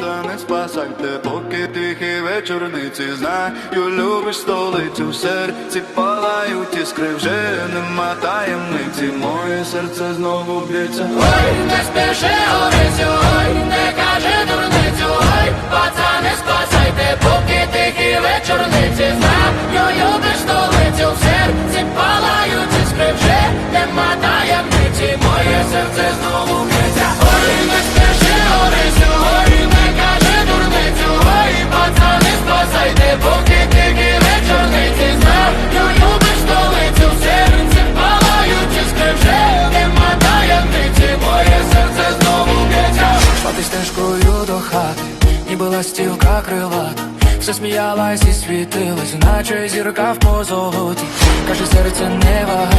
не спасайте, поки тихі вечорниці. Знаю, любиш столицю в серці, палають іскри. Вже нема таємниці, моє серце знову б'ється. Ой, не спіши, Орисю, ой, не каже дурницю, ой, пацани, спасайте, поки тихі вечорниці. Знаю, любиш столицю в серці, палають іскри. Вже нема таємниці, моє серце знову б'ється. Ой, ніби ластівка крилата. Все сміялась і світилась, наче зірка в позолоті. Каже серце не вагай